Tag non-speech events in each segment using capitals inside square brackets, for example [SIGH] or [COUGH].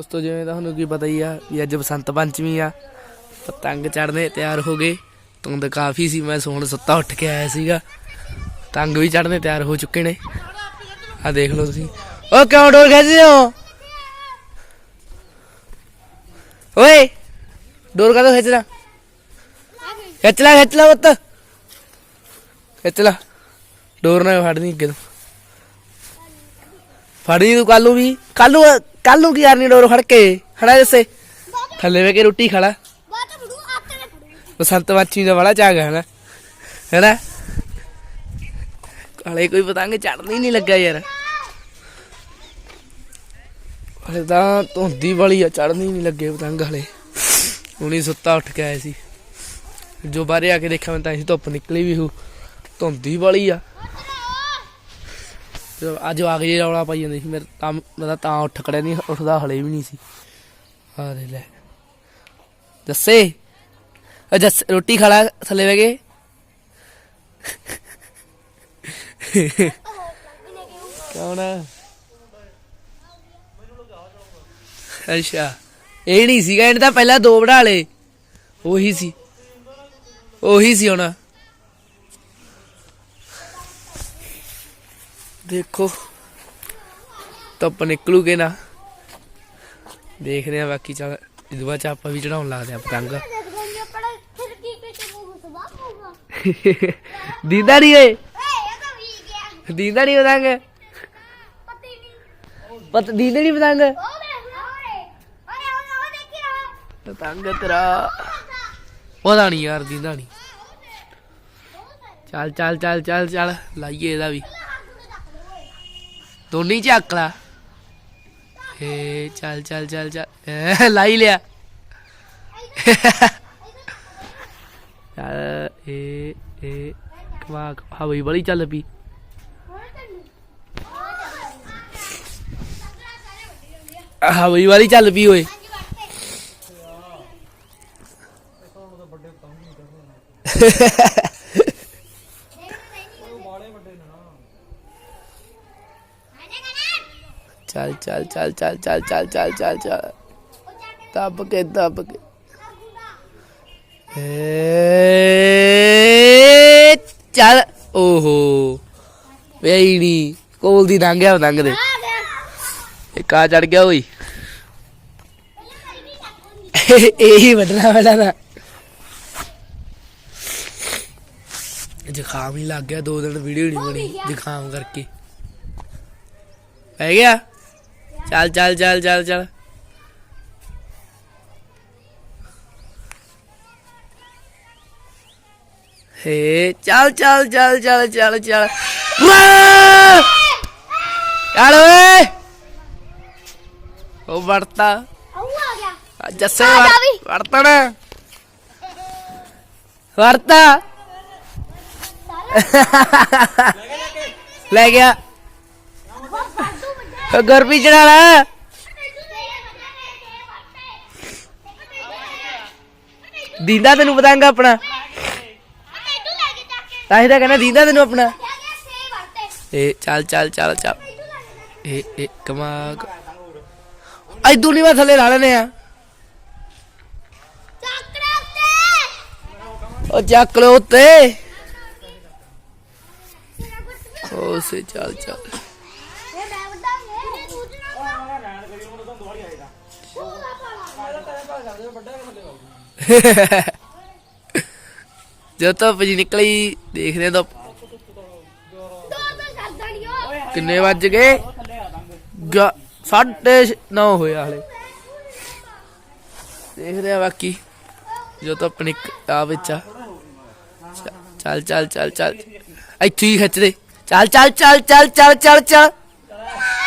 ਦੋਸਤੋ, ਜਿਵੇਂ ਤੁਹਾਨੂੰ ਕੀ ਪਤਾ ਹੀ ਆ ਵੀ ਅੱਜ ਬਸੰਤ ਪੰਚਮੀ ਆ ਪਤੰਗ ਚੜਨੇ ਤਿਆਰ ਹੋ ਗਏ। ਧੁੰਦ ਕਾਫੀ ਸੀ, ਮੈਂ ਸੋਹਣ ਸੁੱਤਾ ਉੱਠ ਕੇ ਆਇਆ ਸੀਗਾ। ਤੰਗ ਵੀ ਚੜਨੇ ਤਿਆਰ ਹੋ ਚੁੱਕੇ ਨੇ। ਆ ਦੇਖ ਲਓ ਤੁਸੀਂ। ਓ ਕਿਉਂ ਡੋਰ ਖਿੱਚਦੇ ਹੋ? ਓਏ, ਡੋਰ ਕਾ ਖਿੱਚਣਾ ਖਿੱਚ ਲੈ ਖਿੱਚ ਲੈ ਪੁੱਤ। ਖਿੱਚ ਲੈ। ਡੋਰ ਨਾ ਫੜਨੀ ਅੱਗੇ ਤੋਂ। ਫੜੀ ਤੂੰ ਕੱਲ ਨੂੰ ਵੀ। ਕੱਲ ਨੂੰ ਕੱਲ ਨੂੰ ਕੀ ਕਰਨੀ ਡੋਰ ਫੜ ਕੇ? ਖੜਾ ਜੱਸੇ ਥੱਲੇ ਵੇ ਕੇ ਰੋਟੀ ਖਾਲਾ ਬਸੰਤ ਪੰਚਮੀ ਦਾ ਬੜਾ ਚਾਗ ਹੈ ਨਾ ਹੈਨਾ? ਕਾਲੇ ਕੋਈ ਪਤੰਗ ਚੜਨੀ ਨਹੀਂ ਲੱਗਾ ਯਾਰ। ਹਲੇ ਤਾਂ ਧੁੰਦੀ ਵਾਲੀ ਆ ਚੜਨੀ ਨਹੀਂ ਲੱਗੇ ਪਤੰਗ ਹਲੇ। ਹੁਣੀ ਸੁੱਤਾ ਉੱਠ ਕੇ ਆਇਆ ਸੀ। ਜੋ ਬਾਹਰੇ ਆ ਕੇ ਦੇਖਿਆ ਮੈਂ ਤਾਂ ਸੀ, ਧੁੱਪ ਨਿਕਲੀ ਵੀ ਹੂ। ਧੁੰਦੀ ਵਾਲੀ ਆ। ਜਦੋਂ ਅੱਜ ਆ ਕੇ ਰੌਲਾ ਪਾਈ ਜਾਂਦੀ ਸੀ, ਮੇਰੇ ਤਾਂ ਮੈਂ ਤਾਂ ਉੱਠ ਖੜਿਆ ਨਹੀਂ ਉੱਠਦਾ ਹਲੇ ਵੀ ਨਹੀਂ ਸੀ। ਆ ਦੇ ਲੈ ਦੱਸੇ ਅ ਰੋਟੀ ਖਾਲਾ ਥੱਲੇ ਬਹਿ ਕੇ। ਕੌਣ ਅੱਛਾ। ਇਹ ਨਹੀਂ ਸੀਗਾ, ਇਹਨੇ ਤਾਂ ਪਹਿਲਾਂ ਦੋ ਬਣਾ ਲਏ। ਉਹੀ ਸੀ। ਉਹੀ ਸੀ ਹੁਣ। ਦੇਖੋ ਧੁੱਪ ਨਿਕਲੂਗੇ ਨਾ। ਦੇਖਦੇ ਆ ਬਾਕੀ ਚੱਲ ਇਦੋਂ ਬਾਅਦ ਚ ਆਪਾਂ ਵੀ ਚੜਾਉਣ ਲੱਗਦੇ ਆ ਪਤੰਗ। [LAUGHS] ਦੀਦਾ ਨਹੀਂ ਓਏ। ਦੀਦਾ ਨਹੀਂ ਪਤੰਗ। ਪਤ, ਦੀਦਾ ਨਹੀਂ ਪਤੰਗ। ਉਹ ਦੇਖ ਪਤੰਗ ਤੇਰਾ। ਉਹਦਾ ਨਹੀਂ ਯਾਰ, ਦੀਦਾ ਨਹੀਂ ਚੱਲ ਚੱਲ ਚੱਲ ਚੱਲ ਚੱਲ, ਲਾਈਏ ਇਹਦਾ ਵੀ। ਦੋਨੀ ਚੱਕ ਲਾ। ਏ ਚੱਲ ਚੱਲ ਚੱਲ ਚੱਲ। ਲਾਈ ਲਿਆ। ਚੱਲ, ਏ ਏ ਕਮਾ ਹਵਾਈ ਬੜੀ ਚੱਲ ਪਈ। ਹਵਾ ਵਾਲੀ ਚੱਲ ਪਈ ਓਏ। ਚੱਲ ਚੱਲ ਚੱਲ ਚੱਲ ਚੱਲ ਚੱਲ ਚੱਲ ਚੱਲ ਚੱਲ। ਦੱਬ ਕੇ ਦੱਬ ਕੇ। ਏ, ਚੱਲ। ਓਹੋ। ਵੇਈ ਕੋਲ ਦੀ ਲੰਘ ਗਿਆ ਲੰਘ ਦੇ। ਇੱਕ ਆ ਚੜ ਗਿਆ, ਓਏ। ਇਹੀ ਵੱਢਣਾ ਵੱਡਾ ਨਾ ਜ਼ੁਕਾਮ ਹੀ ਲੱਗ ਗਿਆ, ਦੋ ਦਿਨ ਵੀਡੀਓ ਨਹੀਂ ਬਣੀ, ਜ਼ੁਕਾਮ ਕਰਕੇ। ਪੈ ਗਿਆ? ਚੱਲ ਚੱਲ ਚੱਲ ਚੱਲ ਚੱਲ। ਹੇ ਚੱਲ ਚੱਲ ਚੱਲ ਚੱਲ ਚੱਲ ਚੱਲ! ਚੱਲ ਓਏ! ਉਹ ਗਿਆ। ਜੱਸੇ। ਵਰਤਣ। ਵਰਤਾ। ਲੈ ਗਿਆ। ਉਹ ਗਰਮੀ ਚੜਾ ਲਾ ਦੀਂਦਾ ਤੈਨੂੰ ਪਤੰਗ ਆਪਣਾ। ਤਾਂ ਹੀ ਤਾਂ ਕਹਿੰਦਾ ਦੀਂਦਾ ਤੈਨੂੰ ਆਪਣਾ। ਇਹ ਚੱਲ ਚੱਲ ਚੱਲ ਚੱਲ। ਇਹ ਇਹ ਕਮਾਗ। ਐਦੂ ਨਹੀਂ ਮੈਂ ਥੱਲੇ ਲਾ ਲੈਨੇ ਆ। ਉਹ ਚੱਕ ਲੋ ਉੱਤੇ। ਉਹ ਸੇ ਚੱਲ ਚੱਲ। ਜਦੋਂ ਧੁੱਪ ਜੀ ਨਿਕਲੀ, ਦੇਖਦੇ ਤਾਂ ਕਿੰਨੇ ਵੱਜ ਗਏ? ਗਾ- ਸਾਢੇ ਛ- ਨੌ ਹੋਇਆ ਹਲੇ। ਦੇਖਦੇ ਆ ਬਾਕੀ ਜੋ ਤਾਂ ਆਪਣੀ ਆ ਵਿੱਚ ਆ। ਚੱਲ ਚੱਲ ਚੱਲ ਚੱਲ। ਇੱਥੇ ਹੀ ਖਿੱਚ ਦੇ। ਚੱਲ ਚੱਲ ਚੱਲ ਚੱਲ ਚੱਲ ਚੱਲ ਚੱਲ।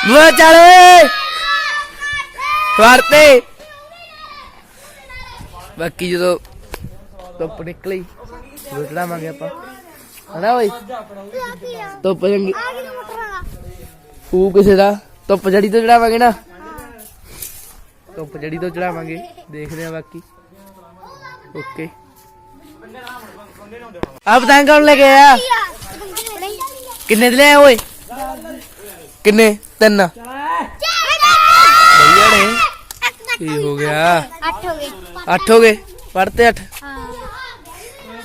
ਬੁਆ ਚੱਲ ਓਏ। ਵਰਤੇ। ਬਾਕੀ ਜਦੋਂ ਧੁੱਪ ਨਿਕਲੀ ਉਦੋਂ ਚੜਾਵਾਂਗੇ ਆਪਾਂ। ਹਨਾ ਓਏ ਧੁੱਪ ਚੰਗੀ। ਉਹ ਕਿਸੇ ਦਾ? ਧੁੱਪ ਜੜੀ ਤੋਂ ਚੜਾਵਾਂਗੇ ਨਾ? ਧੁੱਪ ਜੜੀ ਤੋਂ ਚੜਾਵਾਂਗੇ। ਦੇਖਦੇ ਆ ਬਾਕੀ। ਓਕੇ। ਆ ਪਤੰਗ ਕੌਣ ਲੈ ਕੇ ਆਇਆ? ਕਿੰਨੇ ਦੇ ਲਿਆ ਓਏ? ਕਿੰਨੇ? ਤਿੰਨ। ਵਧੀਆ ਨੇ। ਕੀ ਹੋ ਗਿਆ? 8 ਹੋ ਗਏ। 8 ਹੋ ਗਏ ਪੜਤੇ 8 ਹਾਂ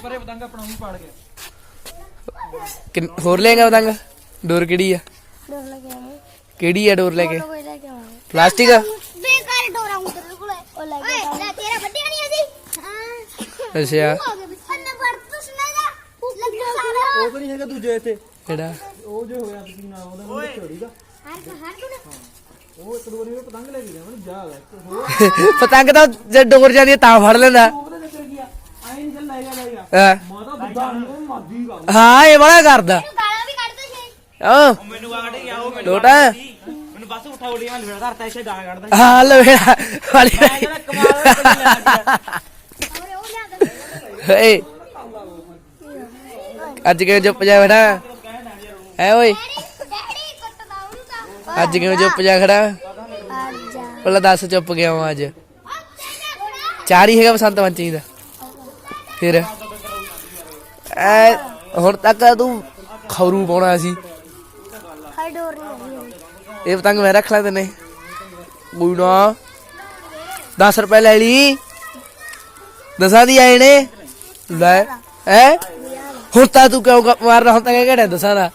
ਪਰੇ ਪਤੰਗ ਆਪਣਾ ਮੂੰਹ ਪਾੜ ਗਿਆ ਕਿੰਨ- ਹੋਰ ਲੈਗਾ ਪਤੰਗ ਡੋਰ ਕਿਹੜੀ ਆ? ਡੋਰ ਲੱਗੇ ਆਏ ਕਿਹੜੀ ਆ ਡੋਰ ਲੈ ਕੇ? ਲੈ ਕੇ ਪਲਾਸਟਿਕ ਬੇਕਾਰ ਡੋਰਾ ਉਧਰ ਕੋਲੇ। ਉਹ ਲੈ ਕੇ ਲੈ ਤੇਰਾ ਵੱਡਿਆ ਨਹੀਂ ਅਸੀਂ ਹਾਂ। ਅੱਛਾ। ਹੋ ਗਏ ਅੰਨੇ ਵਰਤ ਸੁਣੇਗਾ ਲੱਗਾ ਸਾਰਾ। ਉਹ ਤਾਂ ਨਹੀਂ ਹੈਗਾ ਦੂਜੇ ਇੱਥੇ। ਕਿਹੜਾ? ਉਹ ਜੋ ਹੋਇਆ ਤੁਸੀਂ ਨਾ ਉਹਦਾ ਮੂੰਹ ਚੋਰੀ ਦਾ। ਹਰ ਹਰ ਨੂੰ ਉਹ ਇੱਕ ਦੋ ਵਾਰੀ ਉਹ ਪਤੰਗ ਲੈ ਕੇ ਗਿਆ ਮੈਨੂੰ ਜਾ [LAUGHS] ਲੈ ਹੋਰ ਪਤੰਗ ਤਾਂ ਜੇ ਡੋਰ ਜਾਂਦੀ ਤਾਂ ਫੜ ਲੈਂਦਾ। ਉਹਦੇ ਚੱਕਰ ਕੀ ਆ ਆਈ ਨਹੀਂ ਚੱਲ ਲੈ ਗਿਆ ਲੈ ਗਿਆ। ਹਾਂ। ਮਾਤਾ ਬੁੱਢਾ ਨਹੀਂ ਉਹ ਮਾਦੀ ਗਾ ਹਾਂ ਇਹ ਬੜਾ ਕਰਦਾ। ਗਾਲਾਂ ਵੀ ਕੱਢਦੇ ਸੀ। ਓ ਮੈਨੂੰ ਆ ਕੱਢ ਗਿਆ ਉਹ ਮੈਨੂੰ ਲੋਟਾ। ਮੈਨੂੰ ਬਸ ਉਠਾ ਉੜੀ ਮੈਂ ਲਵੇੜਾ ਕਰਤਾ ਇਸੇ ਗਾਲਾਂ ਕੱਢਦਾ ਹਾਂ ਲਵੇੜਾ ਵਾਲੀ ਮੈਂ ਕਹਿੰਦਾ ਕਮਾਲ ਹੋਇਆ ਕੋਈ ਲੈ ਗਿਆ। ਔਰ ਉਹ ਲਿਆ ਦੇ ਏ ਅੱਜ ਕਿਵੇਂ ਚੁੱਪ ਜਾ ਓਏ। ਅੱਜ ਕਿਵੇਂ ਚੁੱਪ ਜਾ ਖੜਾ? ਪਹਿਲਾਂ ਦੱਸ ਚੁੱਪ ਗਿਆ ਹਾਂ ਅੱਜ? ਚਾਰ ਹੀ ਹੈਗਾ ਬਸੰਤ ਪੰਚਮੀ ਦਾ। ਫਿਰ? ਐ, ਹੁਣ ਤੱਕ ਤੂੰ ਖਰੂ ਪਾਉਣਾ ਸੀ। ਇਹ ਪਤੰਗ ਮੈਂ ਰੱਖ ਲਾ ਤੈਨੇ। ਕੋਈ ਨਾ 10 ਰੁਪਏ ਲੈ ਲਈ। ਦਸਾਂ ਦੀ ਆਏ ਨੇ। ਲੈ ਹੈ ਹੁਣ ਤਾਂ ਤੂੰ ਕਿਉਂ ਮਾਰਨਾ? ਹੁਣ ਤਾਂ ਕਹਿ ਘੜਿਆ ਦਸਾਂ ਦਾ?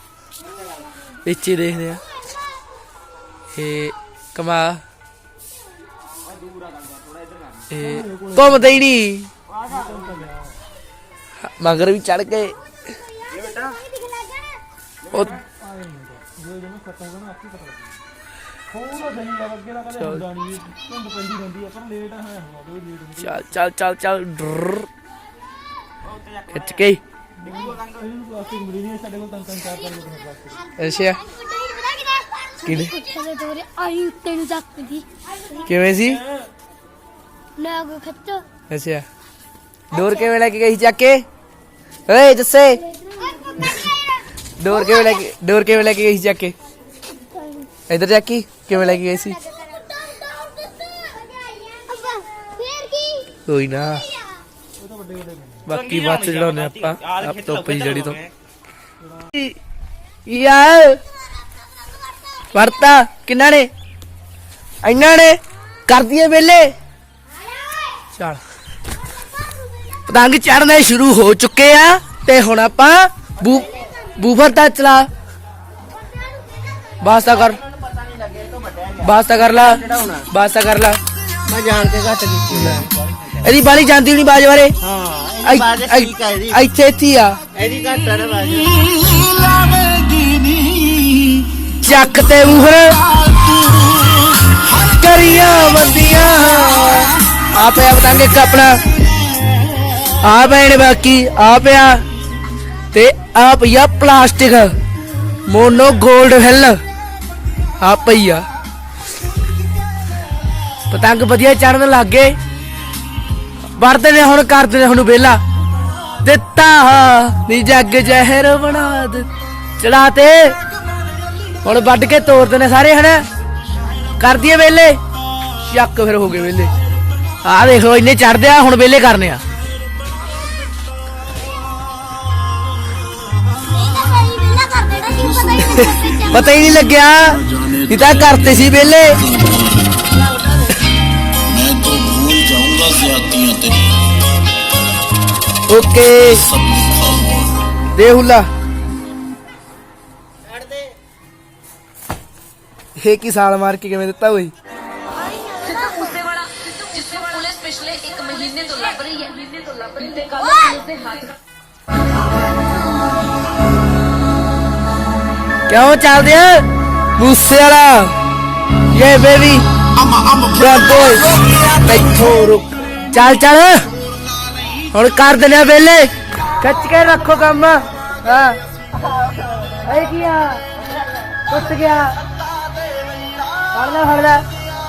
ਵਿੱਚੇ ਦੇਖਦੇ ਆ। ਇਹ ਕਮਾ। ਇਹ ਘੁੰਮਦਾ ਹੀ ਨਹੀਂ ਮਗਰ ਵੀ ਚੜ ਗਏ। ਉਹ ਚੱਲ। ਚੱਲ ਚੱਲ ਚੱਲ ਡਰ ਖਿੱਚ ਕੇ। ਅੱਛਾ। ਕਿਹਦੇ ਆਈ ਉੱਤੇ ਨੂੰ ਚੱਕਦੀ। ਕਿਵੇਂ ਸੀ? ਨਾ ਕੋ ਖੱਤੋ ਅੱਛਾ। ਡੋਰ ਕਿਵੇਂ ਲੈ ਕੇ ਗਈ ਚੱਕ ਕੇ? ਓਏ ਜੱਸੇ। ਡੋਰ ਕਿਵੇਂ ਲੈ ਕੇ ਡੋਰ ਕਿਵੇਂ ਲੈ ਕੇ ਗਈ ਚੱਕ ਕੇ? ਇਧਰ ਚੱਕੀ ਕਿਵੇਂ ਲੈ ਕੇ ਗਈ ਸੀ? ਅੱਬਾ ਫੇਰ ਕੀ ਕੋਈ ਨਾ। ਬਾਕੀ ਬਾਤ ਚੜਾਉਨੇ ਆਪਾਂ ਆਪ ਤੋਂ ਪਈ ਜੜੀ ਤੋਂ ਯਾਰ ਵਰਤਾ। ਕਿੰਨਾ ਨੇ? ਇੰਨਾ ਨੇ? ਕਰ ਦਈਏ ਵੇਲੇ। ਚੱਲ। ਪਤੰਗ ਚੜਨੇ ਸ਼ੁਰੂ ਹੋ ਚੁੱਕੇ ਆ ਤੇ ਹੁਣ ਆਪਾਂ ਬੂਫਰ ਦਾ ਚਲਾ। ਬਾਸਤਾ ਕਰ। ਬਾਸਤਾ ਕਰ ਲਾ। ਬਾਸਤਾ ਕਰ ਲਾ। ਮੈਂ ਜਾਣ ਕੇ ਘੱਟ ਕੀਤੀ ਹੈ ਇਹਦੀ ਬਾਲੀ ਜਾਂਦੀ ਨਹੀਂ ਬਾਜ ਬਾਰੇ? ਹਾਂ ਇੱਥੇ ਇੱਥੇ ਇੱਥੇ ਹੀ ਆ। ਇਹਦੀ ਘੱਟ ਨਾ ਬਾਜ। ਚੱਕ ਤੇ ਮੂਹਰ ਕਰੀਆਂ ਬੰਦੀਆਂ ਆਪੇ ਪਤੰਗ ਇੱਕ ਆਪਣਾ। ਆ ਪੈਣੇ ਬਾਕੀ, ਆ ਪਿਆ। ਤੇ ਆ ਪਈਆ ਪਲਾਸਟਿਕ। ਮੋਨੋ 골ਡ ਫਿਲ ਆ ਪਈਆ। ਪਤੰਗ ਵਧੀਆ ਚੜਨ ਲੱਗ। ਗਏ ਵਰਦੇ ਨੇ ਹੁਣ, ਕਰਦੇ ਨੇ ਹੁਣ ਵੇਲਾ। ਦਿੱਤਾ ਨੀ ਜੱਗ ਜ਼ਹਿਰ ਬਣਾ ਦੇ ਚੜਾ ਤੇ। ਹੁਣ ਵੱਢ ਕੇ ਤੋਰਦੇ ਨੇ ਸਾਰੇ, ਹਨਾ? ਕਰ ਦਈਏ ਵੇਲੇ? ਸ਼ੱਕ ਫਿਰ ਹੋ ਗਏ ਵੇਲੇ। ਆਹ ਦੇਖ ਲਓ, ਇੰਨੇ ਚੜਦੇ ਆ, ਹੁਣ ਵੇਲੇ ਕਰਨੇ ਆ। ਪਤਾ ਹੀ ਨਹੀਂ ਲੱਗਿਆ ਇਹ ਤਾਂ ਕਰਤੇ ਸੀ ਵੇਲੇ। ਓਕੇ। ਦੇ ਇਹ ਕੀ ਸਾਲ ਮਾਰ ਕੇ ਕਿਵੇਂ ਦਿੱਤਾ ਓਏ? ਉਸਦੇ ਵਾਲਾ ਜਿਸ ਨੂੰ ਪੁਲਿਸ ਪਿਛਲੇ 1 ਮਹੀਨੇ ਤੋਂ ਲੱਭ ਰਹੀ ਹੈ। ਮਹੀਨੇ ਤੋਂ ਲੱਭ ਰਹੀ ਤੇ ਕੱਲ ਪੁਲਿਸ ਦੇ ਹੱਥ ਕਿਉਂ ਚੱਲਦੇ ਆ? ਮੂਸੇ ਵਾਲਾ। ਯੇ ਬੇਬੀ। Bed boy. ਰੁਕ। ਚੱਲ ਚੱਲ। ਹੁਣ ਕਰ ਦਿੰਦੇ ਆ ਵੇਲੇ। ਖਿੱਚ ਕੇ ਰੱਖੋ ਕੰਮ। ਹਾਂ। ਇਹ ਕੀ ਆ? ਟੁੱਟ ਗਿਆ। ਫੜ ਲੈ ਫੜ ਲੈ।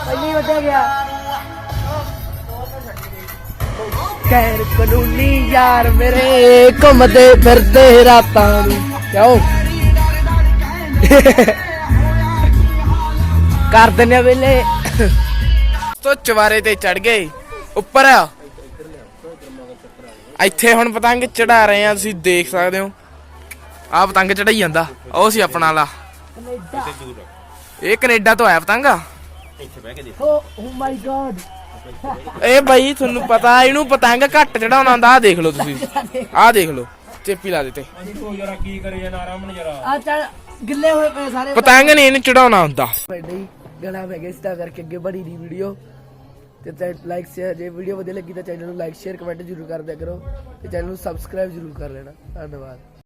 ਪਹਿਲੀ ਵੱਢਿਆ ਗਿਆ। ਗੈਰ ਕਾਨੂੰਨੀ ਯਾਰ ਮੇਰੇ। ਘੁੰਮਦੇ ਫਿਰਦੇ ਰਾਤਾਂ ਨੂੰ। ਕਿਉਂ? ਕਰ ਦਿੰਨੇ ਆ ਵੇਲੇ। ਤੋ ਚਵਾਰੇ ਤੇ ਚੜ ਗਏ। ਉੱਪਰ। ਇੱਥੇ ਹੁਣ ਪਤੰਗ ਚੜਾ ਰਹੇ ਆ ਤੁਸੀਂ ਦੇਖ ਸਕਦੇ ਹੋ। ਆ ਪਤੰਗ ਚੜਾਈ ਜਾਂਦਾ। ਉਹ ਸੀ ਆਪਣਾ ਵਾਲਾ। ਇਹ ਕੈਨੇਡਾ ਤੋਂ ਆਇਆ ਪਤੰਗ। ਇੱਥੇ ਬਹਿ ਕੇ ਦੇਖ ਓ ਓ ਮਾਈ ਗॉड ਇਹ ਬਾਈ ਤੁਹਾਨੂੰ ਪਤਾ ਇਹਨੂੰ ਪਤੰਗ ਘੱਟ ਚੜਾਉਣਾ ਹੁੰਦਾ ਆ ਦੇਖ ਲਓ ਤੁਸੀਂ। ਆ ਦੇਖ ਲਓ ਚੇਪੀ ਲਾ ਦਿੱਤੇ। ਤੂੰ ਜਰਾ ਕੀ ਕਰੇ ਜਾਂ ਨਾਰਾਮਣ ਜਰਾ ਆ ਚੱਲ ਗਿੱਲੇ ਹੋਏ ਪਏ ਸਾਰੇ ਪਤੰਗ। ਨਹੀਂ ਇਹਨੂੰ ਚੜਾਉਣਾ ਹੁੰਦਾ। ਨਹੀਂ ਗਲਾ ਪੈ ਗਿਆ ਇਸ ਤਾਂ ਕਰਕੇ ਅੱਗੇ ਬੜੀ ਦੀ ਵੀਡੀਓ। ਤੇ ਲਾਈਕ ਸ਼ੇਅਰ ਜੇ ਵੀਡੀਓ ਵਧੀਆ ਲੱਗੀ ਤਾਂ ਚੈਨਲ ਨੂੰ ਲਾਈਕ ਸ਼ੇਅਰ ਕਮੈਂਟ ਜ਼ਰੂਰ ਕਰ ਦਿਆ ਕਰੋ। ਤੇ ਚੈਨਲ ਨੂੰ ਸਬਸਕ੍ਰਾਈਬ ਜ਼ਰੂਰ ਕਰ ਲੈਣਾ। ਧੰਨਵਾਦ।